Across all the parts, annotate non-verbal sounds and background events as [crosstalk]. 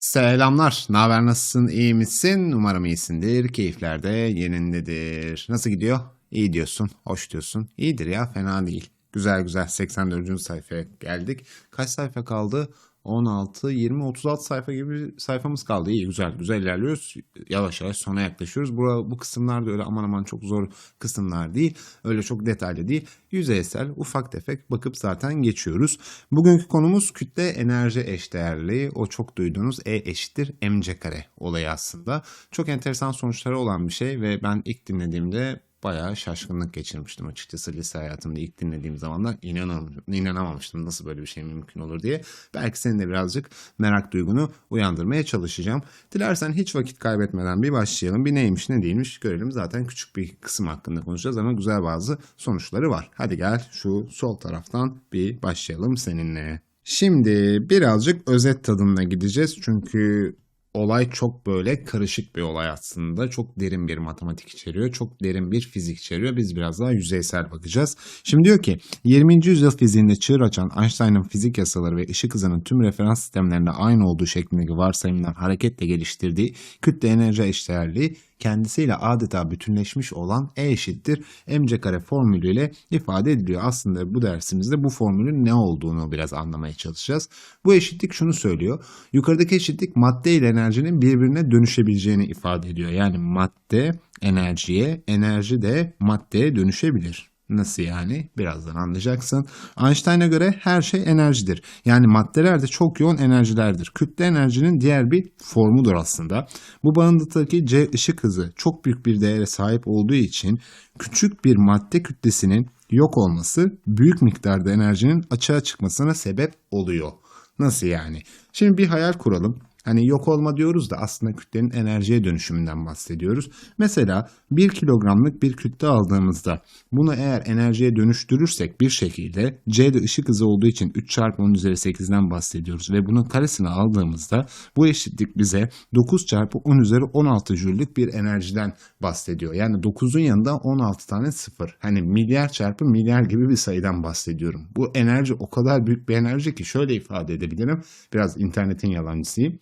Selamlar. Ne haber? Nasılsın? İyi misin? Umarım iyisindir. Keyifler de yerindedir. Nasıl gidiyor? İyi diyorsun. Hoş diyorsun. İyidir ya. Fena değil. Güzel güzel. 84. sayfaya geldik. Kaç sayfa kaldı? 16, 20, 36 sayfa gibi sayfamız kaldı. İyi güzel güzel ilerliyoruz. Yavaş yavaş sona yaklaşıyoruz. Bu, bu kısımlar da öyle aman aman çok zor kısımlar değil. Öyle çok detaylı değil. Yüzeysel, ufak tefek bakıp zaten geçiyoruz. Bugünkü konumuz kütle enerji eşdeğerliği. O çok duyduğunuz E eşittir mc kare olayı aslında. Çok enteresan sonuçları olan bir şey ve ben ilk dinlediğimde bayağı şaşkınlık geçirmiştim açıkçası lise hayatımda ilk dinlediğim zamanlar inanam inanamamıştım nasıl böyle bir şey mümkün olur diye. Belki senin de birazcık merak duygunu uyandırmaya çalışacağım. Dilersen hiç vakit kaybetmeden bir başlayalım. Bir neymiş ne değilmiş görelim. Zaten küçük bir kısım hakkında konuşacağız ama güzel bazı sonuçları var. Hadi gel şu sol taraftan bir başlayalım seninle. Şimdi birazcık özet tadımına gideceğiz çünkü olay çok böyle karışık bir olay aslında. Çok derin bir matematik içeriyor. Çok derin bir fizik içeriyor. Biz biraz daha yüzeysel bakacağız. Şimdi diyor ki 20. yüzyıl fiziğinde çığır açan Einstein'ın fizik yasaları ve ışık hızının tüm referans sistemlerinde aynı olduğu şeklindeki varsayımdan hareketle geliştirdiği kütle enerji eşdeğerliği kendisiyle adeta bütünleşmiş olan E eşittir mc kare formülüyle ifade ediliyor. Aslında bu dersimizde bu formülün ne olduğunu biraz anlamaya çalışacağız. Bu eşitlik şunu söylüyor. Yukarıdaki eşitlik madde ile enerjinin birbirine dönüşebileceğini ifade ediyor. Yani madde enerjiye, enerji de maddeye dönüşebilir. Nasıl yani? Birazdan anlayacaksın. Einstein'a göre her şey enerjidir. Yani maddeler de çok yoğun enerjilerdir. Kütle enerjinin diğer bir formudur aslında. Bu bağıntıdaki C ışık hızı çok büyük bir değere sahip olduğu için küçük bir madde kütlesinin yok olması büyük miktarda enerjinin açığa çıkmasına sebep oluyor. Nasıl yani? Şimdi bir hayal kuralım. Hani yok olma diyoruz da aslında kütlenin enerjiye dönüşümünden bahsediyoruz. Mesela 1 kilogramlık bir kütle aldığımızda bunu eğer enerjiye dönüştürürsek bir şekilde C'de ışık hızı olduğu için 3 çarpı 10 üzeri 8'den bahsediyoruz ve bunun karesini aldığımızda bu eşitlik bize 9 çarpı 10 üzeri 16 jüllük bir enerjiden bahsediyor. Yani 9'un yanında 16 tane sıfır. Hani milyar çarpı milyar gibi bir sayıdan bahsediyorum. Bu enerji o kadar büyük bir enerji ki şöyle ifade edebilirim. Biraz internetin yalancısıyım.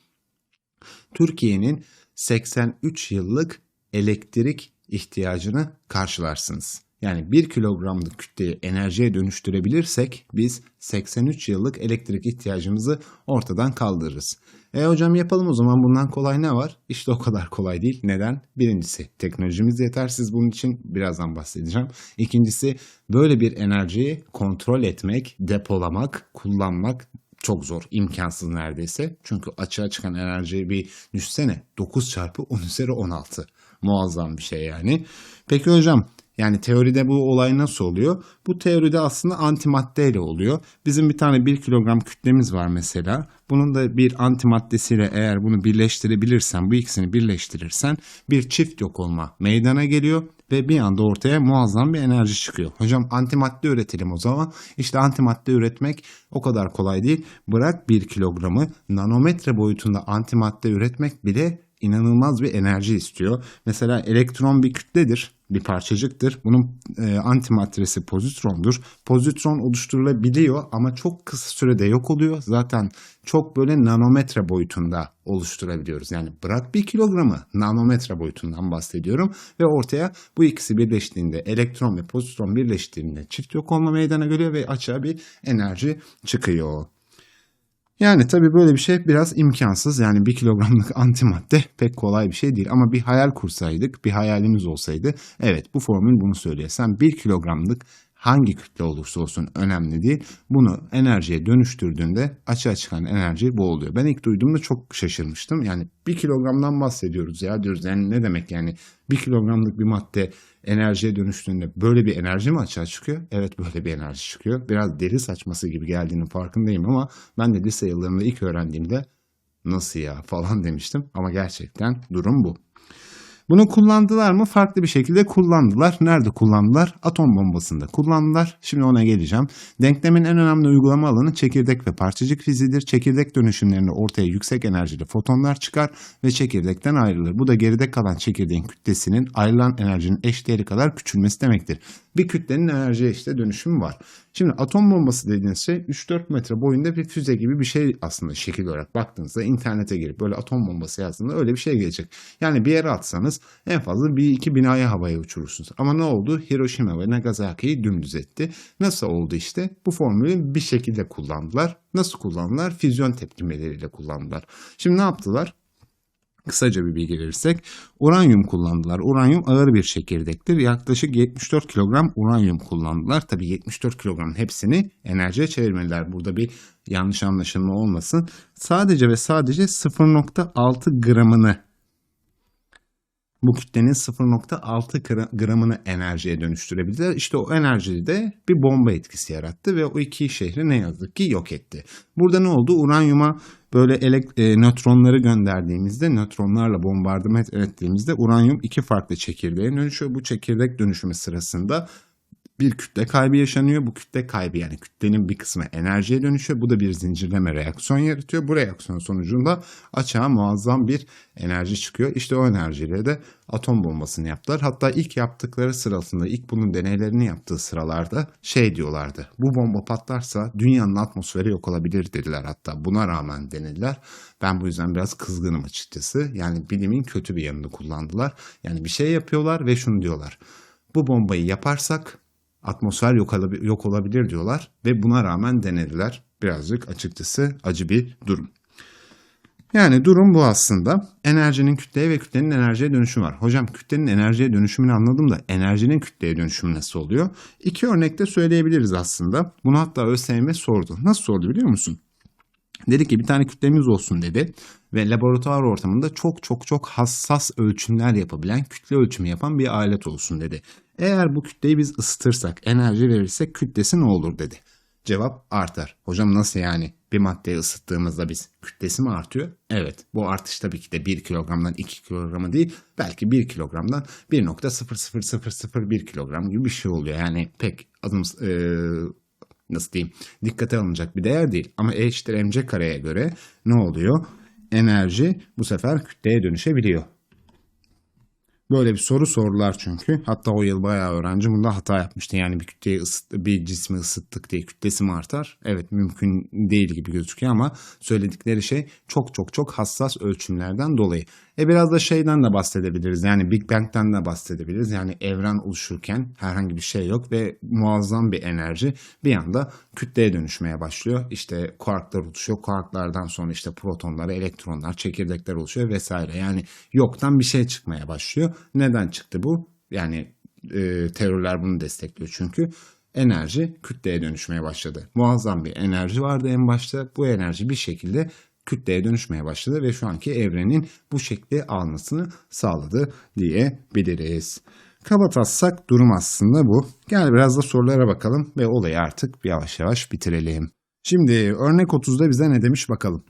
Türkiye'nin 83 yıllık elektrik ihtiyacını karşılarsınız. Yani 1 kilogramlık kütleyi enerjiye dönüştürebilirsek biz 83 yıllık elektrik ihtiyacımızı ortadan kaldırırız. E hocam yapalım o zaman bundan kolay ne var? İşte o kadar kolay değil. Neden? Birincisi teknolojimiz yetersiz bunun için birazdan bahsedeceğim. İkincisi böyle bir enerjiyi kontrol etmek, depolamak, kullanmak çok zor, imkansız neredeyse. Çünkü açığa çıkan enerjiyi bir düşsene 9 çarpı 10 üzeri 16. Muazzam bir şey yani. Peki hocam yani teoride bu olay nasıl oluyor? Bu teoride aslında antimaddeyle oluyor. Bizim bir tane 1 kilogram kütlemiz var mesela. Bunun da bir antimaddesiyle eğer bunu birleştirebilirsen, bu ikisini birleştirirsen bir çift yok olma meydana geliyor ve bir anda ortaya muazzam bir enerji çıkıyor. Hocam antimadde üretelim o zaman. İşte antimadde üretmek o kadar kolay değil. Bırak 1 kilogramı nanometre boyutunda antimadde üretmek bile inanılmaz bir enerji istiyor. Mesela elektron bir kütledir, bir parçacıktır. Bunun e, antimatresi pozitrondur. Pozitron oluşturulabiliyor ama çok kısa sürede yok oluyor. Zaten çok böyle nanometre boyutunda oluşturabiliyoruz. Yani bırak bir kilogramı nanometre boyutundan bahsediyorum ve ortaya bu ikisi birleştiğinde elektron ve pozitron birleştiğinde çift yok olma meydana geliyor ve açığa bir enerji çıkıyor. Yani tabii böyle bir şey biraz imkansız. Yani bir kilogramlık [laughs] antimadde pek kolay bir şey değil. Ama bir hayal kursaydık, bir hayalimiz olsaydı evet bu formül bunu söylüyor. Sen bir kilogramlık hangi kütle olursa olsun önemli değil. Bunu enerjiye dönüştürdüğünde açığa çıkan enerji bu oluyor. Ben ilk duyduğumda çok şaşırmıştım. Yani bir kilogramdan bahsediyoruz ya diyoruz. Yani ne demek yani bir kilogramlık bir madde enerjiye dönüştüğünde böyle bir enerji mi açığa çıkıyor? Evet böyle bir enerji çıkıyor. Biraz deli saçması gibi geldiğinin farkındayım ama ben de lise yıllarında ilk öğrendiğimde nasıl ya falan demiştim. Ama gerçekten durum bu. Bunu kullandılar mı? Farklı bir şekilde kullandılar. Nerede kullandılar? Atom bombasında kullandılar. Şimdi ona geleceğim. Denklemin en önemli uygulama alanı çekirdek ve parçacık fiziğidir. Çekirdek dönüşümlerinde ortaya yüksek enerjili fotonlar çıkar ve çekirdekten ayrılır. Bu da geride kalan çekirdeğin kütlesinin ayrılan enerjinin eşdeğeri kadar küçülmesi demektir. Bir kütlenin enerjiye işte dönüşümü var. Şimdi atom bombası dediğiniz şey 3-4 metre boyunda bir füze gibi bir şey aslında şekil olarak baktığınızda internete girip böyle atom bombası yazdığında öyle bir şey gelecek. Yani bir yere atsanız en fazla bir iki binayı havaya uçurursunuz. Ama ne oldu? Hiroşima ve Nagasaki'yi dümdüz etti. Nasıl oldu işte? Bu formülü bir şekilde kullandılar. Nasıl kullandılar? Füzyon tepkimeleriyle kullandılar. Şimdi ne yaptılar? Kısaca bir bilgi verirsek uranyum kullandılar. Uranyum ağır bir çekirdektir. Yaklaşık 74 kilogram uranyum kullandılar. Tabii 74 kilogram hepsini enerjiye çevirmediler. Burada bir yanlış anlaşılma olmasın. Sadece ve sadece 0.6 gramını bu kütlenin 0.6 gramını enerjiye dönüştürebildiler. İşte o enerji de bir bomba etkisi yarattı ve o iki şehri ne yazık ki yok etti. Burada ne oldu? Uranyuma böyle elek, e, nötronları gönderdiğimizde, nötronlarla bombardıman ettiğimizde uranyum iki farklı çekirdeğe dönüşüyor. Bu çekirdek dönüşümü sırasında bir kütle kaybı yaşanıyor. Bu kütle kaybı yani kütlenin bir kısmı enerjiye dönüşüyor. Bu da bir zincirleme reaksiyon yaratıyor. Bu reaksiyon sonucunda açığa muazzam bir enerji çıkıyor. İşte o enerjiyle de atom bombasını yaptılar. Hatta ilk yaptıkları sırasında, ilk bunun deneylerini yaptığı sıralarda şey diyorlardı. Bu bomba patlarsa dünyanın atmosferi yok olabilir dediler hatta. Buna rağmen denediler. Ben bu yüzden biraz kızgınım açıkçası. Yani bilimin kötü bir yanını kullandılar. Yani bir şey yapıyorlar ve şunu diyorlar. Bu bombayı yaparsak atmosfer yok, yok olabilir diyorlar ve buna rağmen denediler. Birazcık açıkçası acı bir durum. Yani durum bu aslında. Enerjinin kütleye ve kütlenin enerjiye dönüşümü var. Hocam kütlenin enerjiye dönüşümünü anladım da enerjinin kütleye dönüşümü nasıl oluyor? İki örnekte söyleyebiliriz aslında. Bunu hatta ÖSYM sordu. Nasıl sordu biliyor musun? Dedi ki bir tane kütlemiz olsun dedi ve laboratuvar ortamında çok çok çok hassas ölçümler yapabilen, kütle ölçümü yapan bir alet olsun dedi. Eğer bu kütleyi biz ısıtırsak, enerji verirsek kütlesi ne olur dedi. Cevap artar. Hocam nasıl yani? Bir maddeyi ısıttığımızda biz kütlesi mi artıyor? Evet. Bu artış tabii ki de 1 kilogramdan 2 kilograma değil. Belki 1 kilogramdan 1.00001 kilogram gibi bir şey oluyor. Yani pek adım e, nasıl diyeyim dikkate alınacak bir değer değil. Ama E eşittir mc kareye göre ne oluyor? Enerji bu sefer kütleye dönüşebiliyor. Böyle bir soru sordular çünkü. Hatta o yıl bayağı öğrenci bunda hata yapmıştı. Yani bir kütleyi ısıt, bir cismi ısıttık diye kütlesi mi artar? Evet mümkün değil gibi gözüküyor ama söyledikleri şey çok çok çok hassas ölçümlerden dolayı. E biraz da şeyden de bahsedebiliriz. Yani Big Bang'den de bahsedebiliriz. Yani evren oluşurken herhangi bir şey yok ve muazzam bir enerji bir anda kütleye dönüşmeye başlıyor. İşte kuarklar oluşuyor. Kuarklardan sonra işte protonlar, elektronlar, çekirdekler oluşuyor vesaire. Yani yoktan bir şey çıkmaya başlıyor. Neden çıktı bu? Yani e, terörler bunu destekliyor çünkü enerji kütleye dönüşmeye başladı. Muazzam bir enerji vardı en başta. Bu enerji bir şekilde kütleye dönüşmeye başladı ve şu anki evrenin bu şekli almasını sağladı diyebiliriz. Kapatatsak durum aslında bu. Gel biraz da sorulara bakalım ve olayı artık yavaş yavaş bitirelim. Şimdi örnek 30'da bize ne demiş bakalım.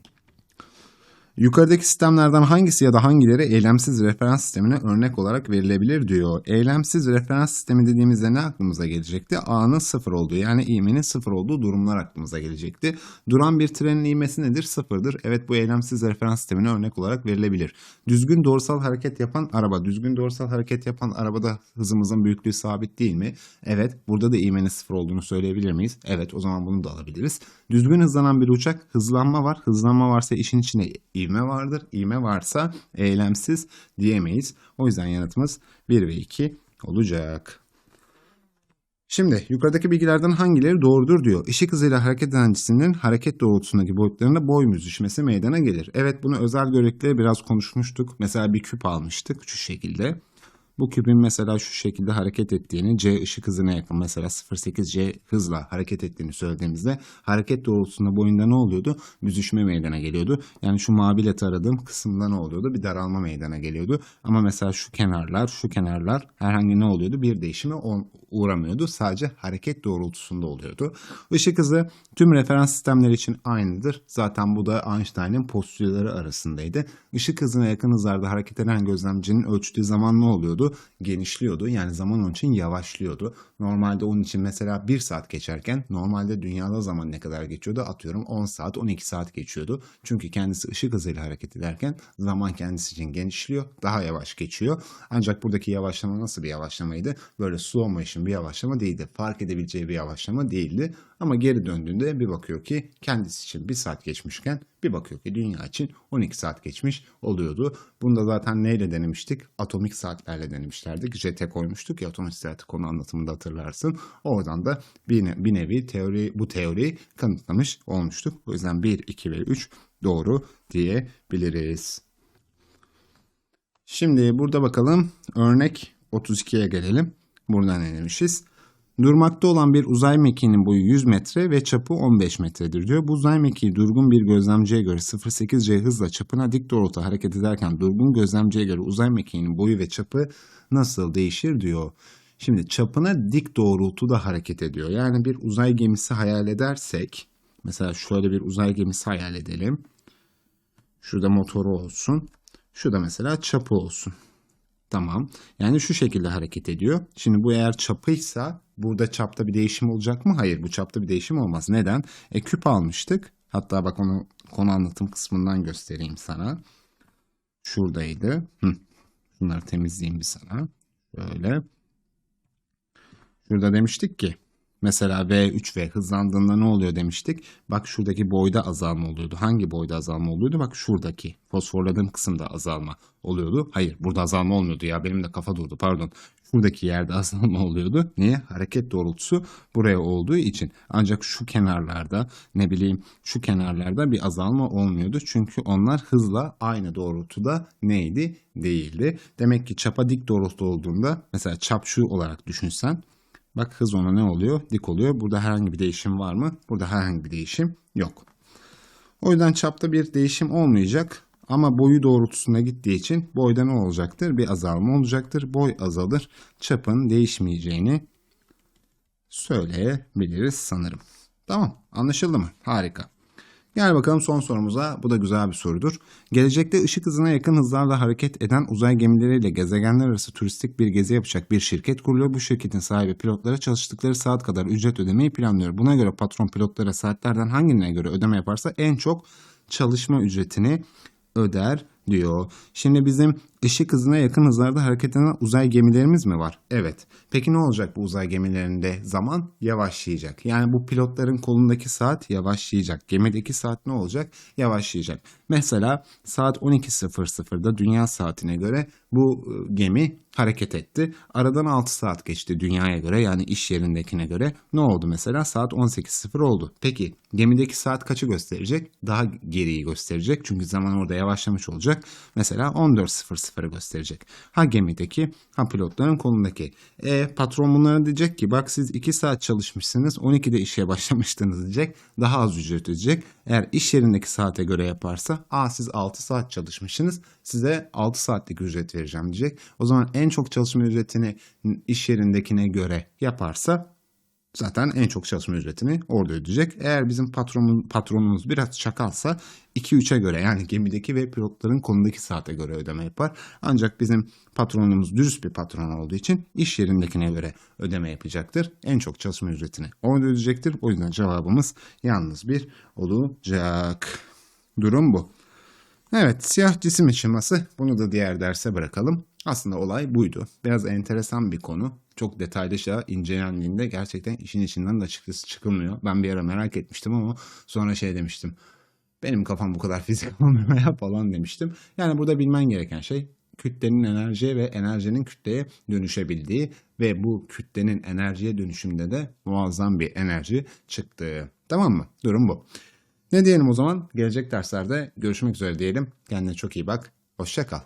Yukarıdaki sistemlerden hangisi ya da hangileri eylemsiz referans sistemine örnek olarak verilebilir diyor. Eylemsiz referans sistemi dediğimizde ne aklımıza gelecekti? A'nın sıfır olduğu yani ivmenin sıfır olduğu durumlar aklımıza gelecekti. Duran bir trenin ivmesi nedir? Sıfırdır. Evet bu eylemsiz referans sistemine örnek olarak verilebilir. Düzgün doğrusal hareket yapan araba. Düzgün doğrusal hareket yapan arabada hızımızın büyüklüğü sabit değil mi? Evet. Burada da ivmenin sıfır olduğunu söyleyebilir miyiz? Evet o zaman bunu da alabiliriz. Düzgün hızlanan bir uçak hızlanma var. Hızlanma varsa işin içine vardır. İvme varsa eylemsiz diyemeyiz. O yüzden yanıtımız 1 ve 2 olacak. Şimdi yukarıdaki bilgilerden hangileri doğrudur diyor. Işık hızıyla hareket eden cisimlerin hareket doğrultusundaki boyutlarında boy büzüşmesi meydana gelir. Evet bunu özel görekle biraz konuşmuştuk. Mesela bir küp almıştık şu şekilde. Bu küpün mesela şu şekilde hareket ettiğini, c ışık hızına yakın mesela 0.8 c hızla hareket ettiğini söylediğimizde hareket doğrultusunda boyunda ne oluyordu? Büzüşme meydana geliyordu. Yani şu maviyle taradığım kısımda ne oluyordu? Bir daralma meydana geliyordu. Ama mesela şu kenarlar, şu kenarlar herhangi ne oluyordu? Bir değişime uğramıyordu. Sadece hareket doğrultusunda oluyordu. Işık hızı tüm referans sistemleri için aynıdır. Zaten bu da Einstein'ın postülleri arasındaydı. Işık hızına yakın hızlarda hareket eden gözlemcinin ölçtüğü zaman ne oluyordu? Genişliyordu. Yani zaman onun için yavaşlıyordu. Normalde onun için mesela 1 saat geçerken normalde dünyada zaman ne kadar geçiyordu? Atıyorum 10 saat 12 saat geçiyordu. Çünkü kendisi ışık hızıyla hareket ederken zaman kendisi için genişliyor. Daha yavaş geçiyor. Ancak buradaki yavaşlama nasıl bir yavaşlamaydı? Böyle slow motion için bir yavaşlama değildi. Fark edebileceği bir yavaşlama değildi. Ama geri döndüğünde bir bakıyor ki kendisi için bir saat geçmişken bir bakıyor ki dünya için 12 saat geçmiş oluyordu. Bunda zaten neyle denemiştik? Atomik saatlerle denemişlerdik. JT koymuştuk ya atomik saati konu anlatımında hatırlarsın. Oradan da bir, ne- bir nevi teori bu teoriyi kanıtlamış olmuştuk. O yüzden 1, 2 ve 3 doğru diyebiliriz. Şimdi burada bakalım örnek 32'ye gelelim. Buradan ne demişiz? Durmakta olan bir uzay mekiğinin boyu 100 metre ve çapı 15 metredir diyor. Bu uzay mekiği durgun bir gözlemciye göre 0.8c hızla çapına dik doğrultuda hareket ederken durgun gözlemciye göre uzay mekiğinin boyu ve çapı nasıl değişir diyor. Şimdi çapına dik doğrultuda hareket ediyor. Yani bir uzay gemisi hayal edersek mesela şöyle bir uzay gemisi hayal edelim. Şurada motoru olsun. Şurada mesela çapı olsun. Tamam. Yani şu şekilde hareket ediyor. Şimdi bu eğer çapıysa burada çapta bir değişim olacak mı? Hayır bu çapta bir değişim olmaz. Neden? E küp almıştık. Hatta bak onu konu anlatım kısmından göstereyim sana. Şuradaydı. Hı. Şunları temizleyeyim bir sana. Böyle. Şurada demiştik ki mesela V3V hızlandığında ne oluyor demiştik. Bak şuradaki boyda azalma oluyordu. Hangi boyda azalma oluyordu? Bak şuradaki fosforladığım kısımda azalma oluyordu. Hayır burada azalma olmuyordu ya benim de kafa durdu pardon. Şuradaki yerde [laughs] azalma oluyordu. Niye? Hareket doğrultusu buraya olduğu için. Ancak şu kenarlarda ne bileyim şu kenarlarda bir azalma olmuyordu. Çünkü onlar hızla aynı doğrultuda neydi? Değildi. Demek ki çapa dik doğrultu olduğunda mesela çap şu olarak düşünsen Bak hız ona ne oluyor? Dik oluyor. Burada herhangi bir değişim var mı? Burada herhangi bir değişim yok. O yüzden çapta bir değişim olmayacak. Ama boyu doğrultusuna gittiği için boyda ne olacaktır? Bir azalma olacaktır. Boy azalır. Çapın değişmeyeceğini söyleyebiliriz sanırım. Tamam anlaşıldı mı? Harika. Gel bakalım son sorumuza. Bu da güzel bir sorudur. Gelecekte ışık hızına yakın hızlarla hareket eden uzay gemileriyle gezegenler arası turistik bir gezi yapacak bir şirket kuruluyor. Bu şirketin sahibi pilotlara çalıştıkları saat kadar ücret ödemeyi planlıyor. Buna göre patron pilotlara saatlerden hangilerine göre ödeme yaparsa en çok çalışma ücretini öder diyor. Şimdi bizim ışık hızına yakın hızlarda hareket eden uzay gemilerimiz mi var? Evet. Peki ne olacak bu uzay gemilerinde? Zaman yavaşlayacak. Yani bu pilotların kolundaki saat yavaşlayacak. Gemideki saat ne olacak? Yavaşlayacak. Mesela saat 12.00'da dünya saatine göre bu e, gemi hareket etti. Aradan 6 saat geçti dünyaya göre yani iş yerindekine göre. Ne oldu mesela? Saat 18.00 oldu. Peki gemideki saat kaçı gösterecek? Daha geriyi gösterecek. Çünkü zaman orada yavaşlamış olacak. Mesela 14.00'ı gösterecek. Ha gemideki ha pilotların kolundaki. E patron bunlara diyecek ki bak siz 2 saat çalışmışsınız 12'de işe [laughs] başlamıştınız diyecek. Daha az ücret ödeyecek. Eğer iş yerindeki saate göre yaparsa aa siz 6 saat çalışmışsınız size 6 saatlik ücret vereceğim diyecek. O zaman en çok çalışma ücretini iş yerindekine göre yaparsa zaten en çok çalışma ücretini orada ödeyecek. Eğer bizim patronumuz, patronumuz biraz çakalsa 2-3'e göre yani gemideki ve pilotların konudaki saate göre ödeme yapar. Ancak bizim patronumuz dürüst bir patron olduğu için iş yerindekine göre ödeme yapacaktır. En çok çalışma ücretini orada ödeyecektir. O yüzden cevabımız yalnız bir olacak. Durum bu. Evet, siyah cisim ışıması. Bunu da diğer derse bırakalım. Aslında olay buydu. Biraz enteresan bir konu. Çok detaylıca incelendiğinde gerçekten işin içinden de açıkçası çıkılmıyor. Ben bir ara merak etmiştim ama sonra şey demiştim. Benim kafam bu kadar [laughs] fizik olmuyor falan demiştim. Yani burada bilmen gereken şey kütlenin enerjiye ve enerjinin kütleye dönüşebildiği ve bu kütlenin enerjiye dönüşümde de muazzam bir enerji çıktığı. Tamam mı? Durum bu. Ne diyelim o zaman? Gelecek derslerde görüşmek üzere diyelim. Kendine çok iyi bak. Hoşça kal.